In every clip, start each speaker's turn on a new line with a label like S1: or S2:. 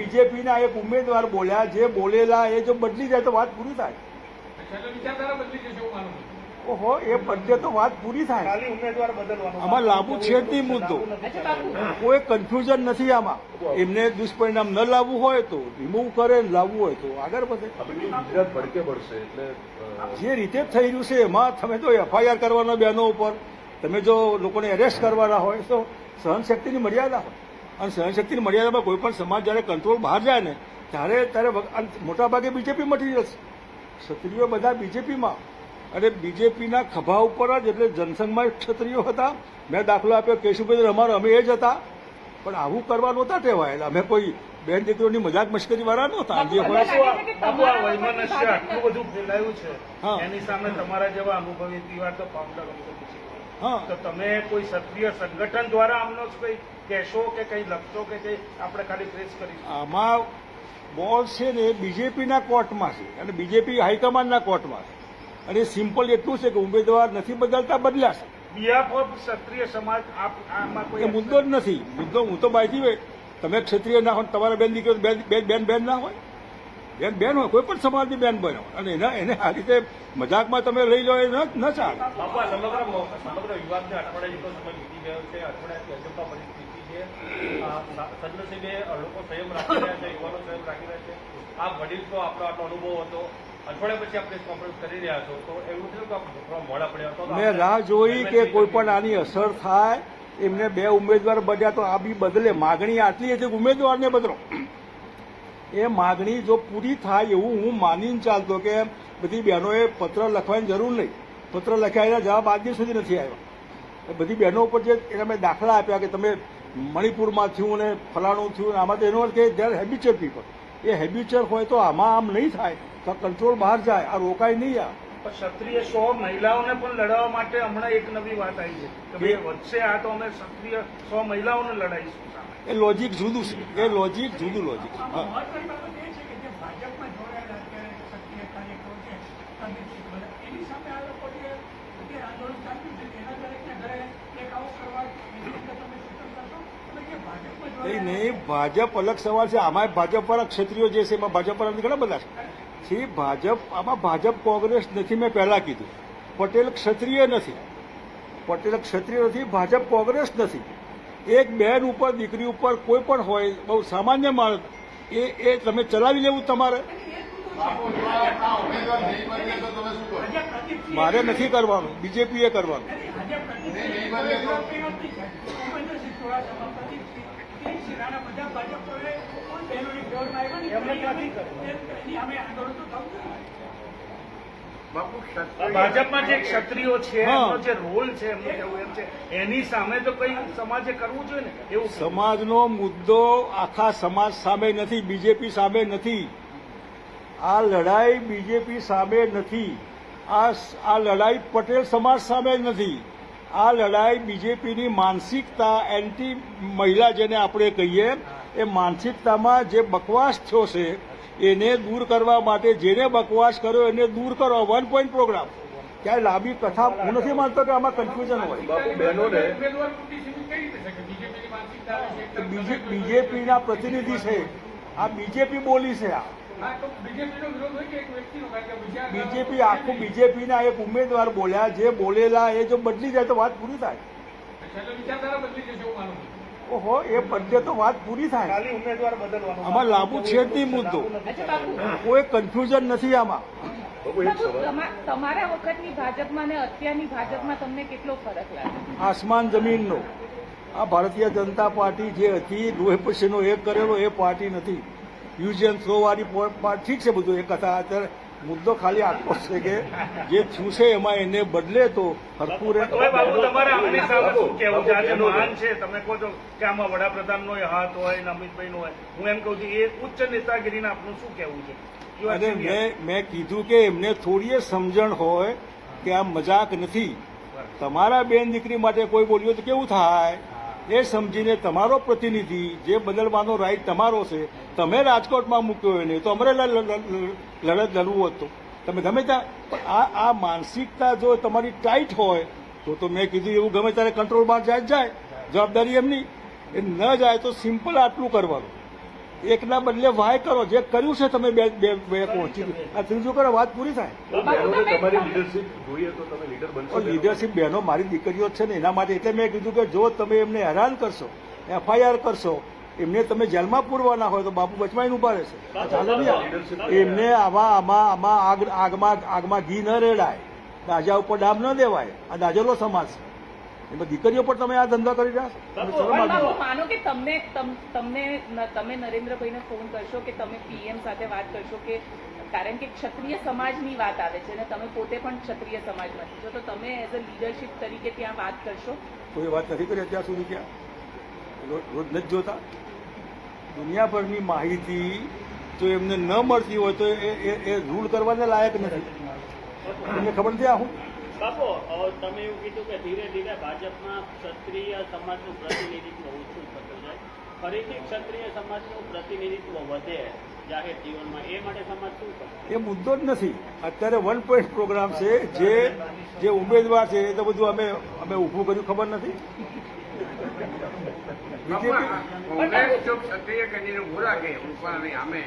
S1: બીજેપીના એક ઉમેદવાર બોલ્યા જે બોલેલા એ જો બદલી જાય તો વાત પૂરી થાય. ઓહો એ બદલે તો વાત પૂરી થાય.
S2: ખાલી ઉમેદવાર બદલવાનો
S1: આમાં લાંબુ છે જ નહીં મુદ્દો. કોઈ કન્ફ્યુઝન નથી આમાં. એમને દુષ્પરિણામ ન લાવવું હોય તો રિમૂવ કરે લાવવું હોય તો આગળ વધે.
S3: ભડકે પડશે
S1: જે રીતે થઈ રહ્યું છે એમાં તમે તો એફઆઈઆર કરવાના બેનો ઉપર તમે જો લોકોને એરેસ્ટ કરવાના હોય તો સહનશક્તિની મર્યાદા હોય. અને સહનશક્તિની મર્યાદામાં કોઈ પણ સમાજ જ્યારે કંટ્રોલ બહાર જાય ને ત્યારે ત્યારે મોટાભાગે બીજેપી મટીરિયલ છે ક્ષત્રિયો બધા બીજેપીમાં અને બીજેપીના ખભા ઉપર જ એટલે જનસંઘમાં ક્ષત્રિયો હતા. મેં દાખલો આપ્યો કેશુભાઈ અમારો અમે એ જ હતા. પણ આવું કરવા નહોતા ટેવાયેલા અમે કોઈ બેન દીકરીઓની મજાક મશ્કરી વાળા નહોતા હા.
S2: એની સામે તમારા જેવા અનુભવી દીવાર તો ફાઉન્ડર
S1: હા.
S2: તો તમે કોઈ સક્રિય સંગઠન દ્વારા આમનો જ કંઈ કહેશો કે કંઈ લખશો કે કંઈ આપણે ખાલી પ્રેસ કરી
S1: આમાં બોલ છે ને બીજેપીના કોર્ટમાં છે અને બીજેપી હાઈકમાન્ડના કોર્ટમાં છે. અને સિમ્પલ એટલું છે કે ઉમેદવાર નથી બદલતા બદલાશે.
S2: બિહાફ ઓફ ક્ષત્રિય સમાજ આમાં કોઈ
S1: મુદ્દો જ નથી. મુદ્દો હું તો હોય. તમે ક્ષત્રિય ના હોય તમારા બેન દીકરીઓ બેન બેન બેન બેન ના હોય. બેન બેન હોય કોઈ પણ સમાજની બેન બનો અને એના એને આ રીતે મજાકમાં તમે લઈ લો એ ન ચાલે.
S4: મો-
S1: રાહ જોઈ કે કોઈ પણ આની અસર થાય એમને બે ઉમેદવાર બન્યા તો આ બી બદલે. માગણી આટલી હતી ઉમેદવારને બદલો. એ માગણી જો પૂરી થાય એવું હું માનીને ચાલતો કે બધી બહેનોએ પત્ર લખવાની જરૂર નહીં. પત્ર લખ્યા જવાબ આજ દિવસ સુધી નથી આવ્યો. એ બધી બહેનો ઉપર જે એના મેં દાખલા આપ્યા કે તમે મણિપુરમાં થયું ને ફલાણું થયું ને આમાં તો એનો અર્થ કે દે આર હેબિચ્યુઅલ પીપલ એ હેબિચ્યુઅલ હોય તો આમાં આમ નહીં થાય. તો કંટ્રોલ બહાર જાય. આ રોકાય નહીં આ.
S2: ક્ષત્રિય સો મહિલાઓને પણ લડાવવા માટે હમણાં એક નવી વાત આવી છે. કે ભાઈ વધશે આ તો અમે ક્ષત્રિય સો મહિલાઓને લડાઈશું સામે.
S1: એ લોજિક જુદું છે. એ લોજિક જુદું લોજિક નહીં ભાજપ અલગ સવાલ છે. આમાં ભાજપ પર ક્ષેત્રીઓ જે છે એમાં ભાજપ પર ઘણા બધા છે. જે ભાજપ આમાં ભાજપ કોંગ્રેસ નથી મેં પહેલા કીધું. પટેલ ક્ષત્રિય નથી. પટેલ ક્ષત્રિય નથી ભાજપ કોંગ્રેસ નથી. એક બહેન ઉપર, દીકરી ઉપર કોઈ પણ હોય, બહુ સામાન્ય માણસ, એ એ તમે ચલાવી લેવું તમારે? મારે નથી કરવાનું, બીજેપીએ કરવાનું.
S5: આજે પ્રદીપસિંહ
S2: ભાજપમાં જે ક્ષત્રિયો છે એમનો જે રોલ છે એમનું કેવું એમ છે એની સામે તો કઈ સમાજે કરવું જોઈએ ને? એવું
S1: સમાજનો મુદ્દો આખા સમાજ સામે નથી બીજેપી સામે નથી. આ લડાઈ બીજેપી સામે નથી. આ આ લડાઈ પટેલ સમાજ સામે નથી. આ લડાઈ બીજેપીની માનસિકતા એન્ટી મહિલા જેને આપણે કહીએ એ માનસિકતામાં જે બકવાસ થયો છે એને દૂર કરવા માટે જેને બકવાસ કર્યો એને દૂર કરો. વન પોઈન્ટ પ્રોગ્રામ ક્યાંય લાંબી કથા હું નથી માનતો કે આમાં કન્ફ્યુઝન હોય.
S3: બાપુ બહેનોને
S5: બીજેપીની
S1: પ્રતિનિધિ છે. આ બીજેપી બોલી છે આ.
S5: હા તો બીજેપીનો વિરોધ હોય કે એક વ્યક્તિનો કારણ કે વિચારધારા-
S1: બીજેપી આખું બીજેપીના એક ઉમેદવાર બોલ્યા. જે બોલેલા એ જો બદલી જાય તો વાત પૂરી થાય. ઓહો એ પદ્ય તો વાત પૂરી થાય.
S2: ખાલી ઉમેદવાર બદલવાનો
S1: આમાં લાંબુ છે જ નહીં મુદ્દો. કોઈ કન્ફ્યુઝન નથી આમાં.
S6: તમારા વખતની ભાજપમાં ને અત્યારની ભાજપમાં તમને કેટલો ફરક લાગે
S1: આસમાન જમીનનો. આ ભારતીય જનતા પાર્ટી જે હતી લોહી પછીનો એક કરેલો એ પાર્ટી નથી. યુઝ એન્ડ થ્રો વાળી પાર્ટી ઠીક છે બધું એ કથા અત્યારે મુદ્દો ખાલી આટલો છે કે જે થયું છે એમાં એને બદલે તો હરકું રહે.
S2: તમે કહો છો કે આમાં વડાપ્રધાનનો હાથ હોય ને અમિતભાઈનો હોય. હું એમ કહું છું એ ઉચ્ચ નેતાગીરીને આપનું શું કહેવું છે?
S1: અને મેં મેં કીધું કે એમને થોડી સમજણ હોય કે આ મજાક નથી. તમારા બેન દીકરી માટે કોઈ બોલ્યો તો કેવું થાય? એ સમજીને તમારો પ્રતિનિધિ જે બદલવાનો રાઈટ તમારો છે તમે રાજકોટમાં મૂક્યો એને તો અમરેલા લડત લડવું હતું તમે ગમે ત્યાં પણ આ આ માનસિકતા જો તમારી ટાઈટ હોય તો તો મેં કીધું એવું ગમે ત્યારે કંટ્રોલ બહાર જાય જાય જવાબદારી એમની. એ ન જાય તો સિમ્પલ આટલું કરવાનું. એકના બદલે વાય કરો જે કર્યું છે તમે બે બે બે પહોંચી આ ત્રીજું કરો વાત પૂરી થાય.
S3: તમારી લીડરશીપ તો તમે લીડર
S1: તો
S3: બનશો
S1: લીડરશીપ બહેનો મારી દીકરીઓ છે ને એના માટે એટલે મેં કીધું કે જો તમે એમને હેરાન કરશો એફઆઈઆર કરશો એમને તમે જેલમાં પૂરવાના હોય તો બાપુ બચવાઈને ઊભા રહેશે. એમને આમાં આમાં આમાં આગ આગમાં આગમાં ઘી ન રેડાય. દાજા ઉપર ડામ ન દેવાય. આ દાજલો સમાજ છે. એમાં દીકરીઓ પર તમે આ ધંધા કરી રહ્યા છો.
S6: માનો કે તમને તમ- તમને તમે નરેન્દ્રભાઈને ફોન કરશો કે તમે પીએમ સાથે વાત કરશો કે કારણ કે ક્ષત્રિય સમાજની વાત આવે છે અને તમે પોતે પણ ક્ષત્રિય સમાજમાંથી છો. તો તમે એઝ અ લીડરશિપ તરીકે ત્યાં વાત કરશો?
S1: કોઈ વાત નથી કરી અત્યાર સુધી ક્યાં? રોજ નથી જોતા. દુનિયાભરની માહિતી જો એમને ન મળતી હોય તો એ રૂલ કરવાને લાયક નથી. તમને ખબર નથી આ હું
S7: બાપુ તમે એવું કીધું કે ધીરે ધીરે ભાજપમાં ક્ષત્રિય સમાજનું પ્રતિનિધિત્વ ઓછું થતું જાય. ફરીથી ક્ષત્રિય સમાજનું પ્રતિનિધિત્વ વધે જાહેર જીવનમાં. એ માટે સમાજ શું કરે?
S1: એ મુદ્દો જ નથી. અત્યારે વન પોઈન્ટ પ્રોગ્રામ છે જે જે ઉમેદવાર છે એ તો બધું અમે અમે ઊભું કર્યું ખબર નથી?
S8: કોંગ્રેસ જો ક્ષત્રિય કરીને ઉભું રાખે રૂપાલાની સામે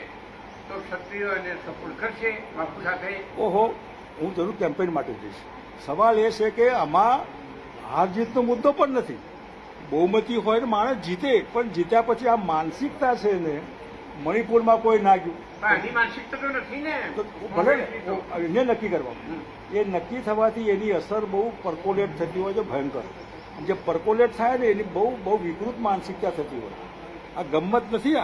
S8: તો ક્ષત્રિયો એને સપોર્ટ કરશે બાપુ સાથે?
S1: ઓહો હું જરૂર કેમ્પેન માટે જઈશ. સવાલ એ છે કે આમાં હાર જીતનો મુદ્દો પણ નથી. બહુમતી હોય ને માણસ જીતે પણ જીત્યા પછી આ માનસિકતા છે ને મણિપુરમાં કોઈ ના ગયું.
S8: પણ આની માનસિકતા તો નથી ને.
S1: તો ભલે ને નક્કી કરવા એ નક્કી થવાથી એની અસર બહુ પરકોલેટ થતી હોય છે ભયંકર. જે પરકોલેટ થાય ને, એની બહુ બહુ વિકૃત માનસિકતા થતી હોય. આ ગમત નથી આ.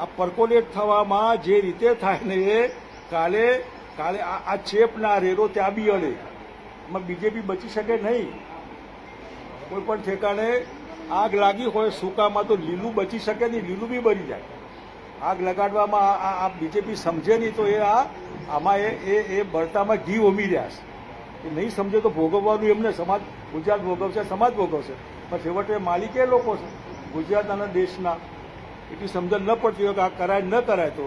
S1: આ પરકોલેટ થવામાં જે રીતે થાય ને એ કાલે કાલે આ ચેપના રેરો ત્યાં બી અડે. એમાં બીજેપી બચી શકે નહીં. કોઈ પણ ઠેકાણે આગ લાગી હોય, સૂકામાં તો લીલું બચી શકે નહીં, લીલું બી બળી જાય. આગ લગાડવામાં આ- બીજેપી સમજે નહીં તો એ આ, આમાં એ એ બળતામાં ઘી ઉમી રહ્યા છે. એ નહીં સમજે તો ભોગવવાનું એમને સમાજ ગુજરાત ભોગવશે સમાજ ભોગવશે. પણ છેવટે માલિક એ લોકો છે ગુજરાત અને દેશના. એટલી સમજણ ન પડતી હોય કે આ કરાય ન કરાય તો.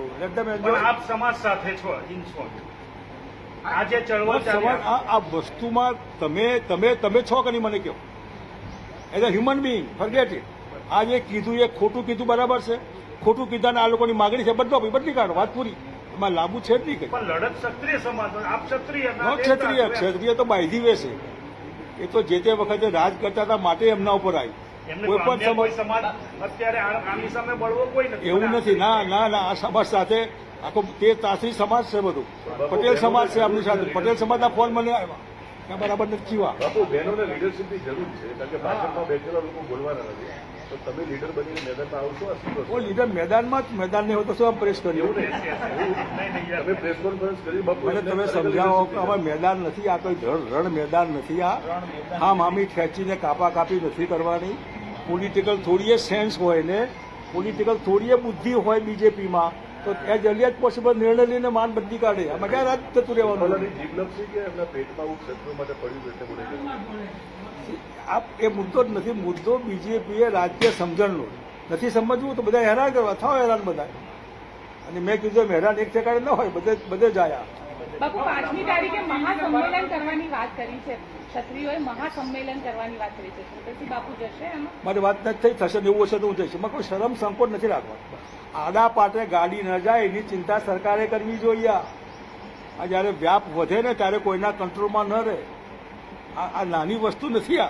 S2: આપ સમાજ સાથે છો ઇન શોર્ટ આજે ચળવળ
S1: આ વસ્તુમાં તમે તમે તમે છો કે નહીં મને કહો? As a human being forget it આ જે કીધું એ ખોટું કીધું બરાબર છે. ખોટું કીધાને આ લોકોની માગણી છે બદલો બદલી કાઢો વાત પૂરી. એમાં લાગુ છે જ નહીં કઈ.
S2: પણ લડત ક્ષત્રિય સમાજ આપ ક્ષત્રિય
S1: ક્ષત્રિય ક્ષત્રિય તો બાયધી વેશે. એ તો જે તે વખતે રાજ કરતા હતા માટે એમના ઉપર આવી. કોઈ પણ સમાજ
S2: અત્યારે આની સામે બળવો કોઈ નથી.
S1: એવું નથી. ના ના ના આ સમાજ સાથે આખો તે તાસરી સમાજ છે બધું. પટેલ સમાજ છે આપણી સાથે. પટેલ સમાજના ફોન મને આવ્યા. બરાબર નથી થયું
S3: બહેનોને લીડરશીપની જરૂર છે કારણ કે ભાજપમાં બેઠેલા લોકો બોલવાના નથી. તો તમે લીડર બનીને મેદાનમાં આવશો શું
S1: ઓ લીડર મેદાનમાં જ મેદાન નહીં હોય તો શું આમ પ્રેસ કર્યું?
S3: એવું નહીં
S2: નહીં, નહીં, યાર.
S3: તમે પ્રેસ કોન્ફરન્સ કરી
S1: મને તમે સમજાવો કે અમે મેદાન નથી આ કોઈ રણ રણ મેદાન નથી આ. આમ આમી ખેંચીને કાપા કાપી નથી કરવાની. પોલિટિકલ થોડી એ સેન્સ હોય ને પોલિટિકલ થોડી બુદ્ધિ હોય બીજેપીમાં તો એ જલ્દી જ પોસિબલ નિર્ણય લઈને માન બદલી કાઢે. આમાં ક્યાં રાત જતું રહેવાનું?
S3: જીભ લપસી કે એમના પેટમાં આવું માટે પડ્યું એટલે છે
S1: આ એ મુદ્દો જ નથી. મુદ્દો બીજેપીએ રાજ્ય સમજણનો. નથી સમજવું તો બધા હેરાન કરવા. થાવ હેરાન બધા. અને મેં કીધું હેરાન એક ઠેકાણે ન હોય બધે બધે જ આયા
S6: બાપુ પાંચમી તારીખે મહાસંમેલન કરવાની વાત કરી છે. ક્ષત્રિયોએ મહાસંમેલન કરવાની વાત કરી છે. પછી બાપુ જશે એમાં?
S1: મારી વાત નથી થઈ થશે એવું હશે તો હું જઈશ. એમાં કોઈ શરમ સંકોચ નથી રાખવા. આડા પાટે ગાડી ન જાય એની ચિંતા સરકારે કરવી જોઈએ આ જ્યારે વ્યાપ વધે ને ત્યારે કોઈના કંટ્રોલમાં ન રહે. આ નાની વસ્તુ નથી આ.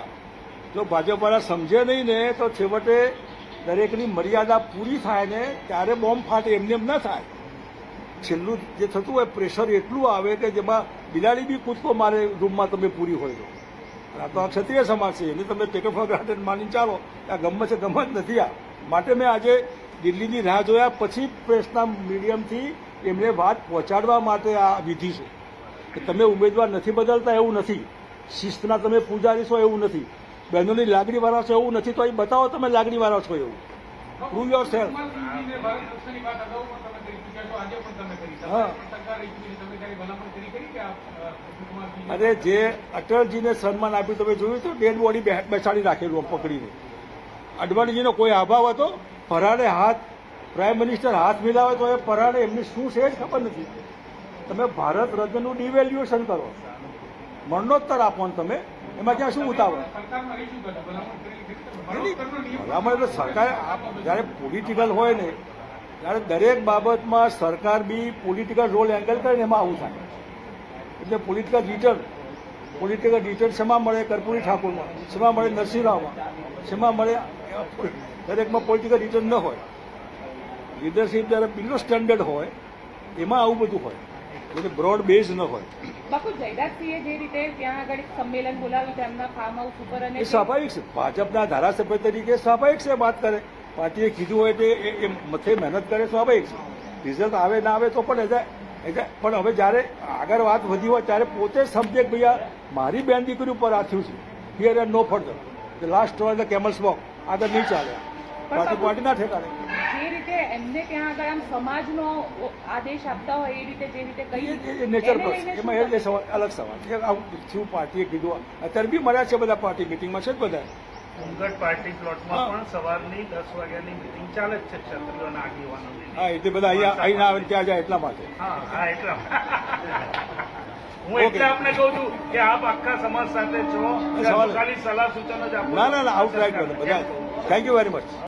S1: જો ભાજપવાળા સમજે નહીં ને, તો છેવટે દરેકની મર્યાદા પૂરી થાય ને, ત્યારે બોમ્બ ફાટે, એમને એમ ન થાય. છેલ્લું જે થતું હોય, પ્રેશર એટલું આવે કે જેમાં બિલાડી બી કૂદકો મારે રૂમમાં તમે પૂરી હોય તો. આ તો આ ક્ષત્રિય સમાજ છે, એને તમે ટેક ફોર ગ્રાન્ટેડ માની ચાલો આ ગમે છે ગમત નથી આ. માટે મેં આજે દિલ્હીની રાહ જોયા, પછી પ્રેસના મીડિયમથી એમને વાત પહોંચાડવા માટે આ વિધિ છે. કે તમે ઉમેદવાર નથી બદલતા, એવું નથી. શિસ્તના તમે પૂજારી છો એવું નથી. બહેનોની લાગણીવાળા છો એવું નથી તો અહીં બતાવો તમે લાગણીવાળા છો એવું. પ્રૂવ યોર સેલ્ફ અરે જે અટલજીને સન્માન આપ્યું તમે જોયું તો ડેડ બોડી બેસાડી રાખેલું પકડીને. અડવાણીજીનો કોઈ અભાવ હતો? ફરાડે હાથ પ્રાઇમ મિનિસ્ટર હાથ મિલાવે તો એ પરાણે એમની શું છે ખબર નથી. તમે ભારત રત્નનું ડિવેલ્યુએશન કરો. મરણોત્તર આપો તમે એમાં ક્યાં શું ઉતાવળ?
S5: ભલામણ
S1: એટલે સરકાર જ્યારે પોલિટિકલ હોય ને ત્યારે દરેક બાબતમાં સરકાર બી પોલિટિકલ રોલ એંગલ કરે ને એમાં આવું થાય. એટલે પોલિટિકલ લીડર પોલિટિકલ લીડર શેમાં મળે? કર્પૂરી ઠાકોરમાં. શેમાં મળે? નરસિંહરાવમાં. શેમાં મળે? દરેકમાં પોલિટિકલ લીડર ન હોય. લીડરશીપ જ્યારે બિલો સ્ટેન્ડર્ડ હોય એમાં આવું બધું હોય. એટલે બ્રોડ બેઝ ન હોય.
S6: બાપુ જયરાજસિંહે જે રીતે ત્યાં આગળ સંમેલન બોલાવ્યું તેમના ફાર્મ હાઉસ ઉપર અને
S1: સ્વાભાવિક છે. ભાજપના ધારાસભ્ય તરીકે સ્વાભાવિક છે વાત કરે. પાર્ટીએ કીધું હોય તે એ- મથે મહેનત કરે સ્વાભાવિક છે. રિઝલ્ટ આવે ના આવે તો પણ એજા પણ હવે જ્યારે આગળ વાત વધી હોય ત્યારે પોતે સમજે કે મારી બેન દીકરી ઉપર આ થયું છે here and no further last troll the camels walk આગળ નહીં ચાલે. પાર્ટી પાર્ટી ના ઠેકાણે.
S6: રીતે એમને ત્યાં આગળ આમ સમાજનો આદેશ આપતા હોય એ રીતે જે રીતે કહીએ
S1: નેચર પર એમાં એ સવાલ અલગ સવાલ. છે આવું થયું પાર્ટીએ કીધું. અત્યારે બી મળ્યા છે બધા પાર્ટી મિટિંગમાં છે જ બધા.
S2: ઉમગઢ પાર્ટી પ્લોટમાં પણ સવારની દસ વાગ્યાની મિટિંગ ચાલે જ છે ક્ષત્રિયોના આગેવાનોની.
S1: હા એટલે બધા અહીંયા અહીં ના આવે. ને ત્યાં જાય એટલા માટે.
S2: હા હા એટલા હું એટલે આપને કહું છું કે આપ આખા સમાજ સાથે છો. ખાલી સલાહ સૂચનો જ આપો.
S1: ના ના ના આઉટ રાઈટ બધા. Thank you very much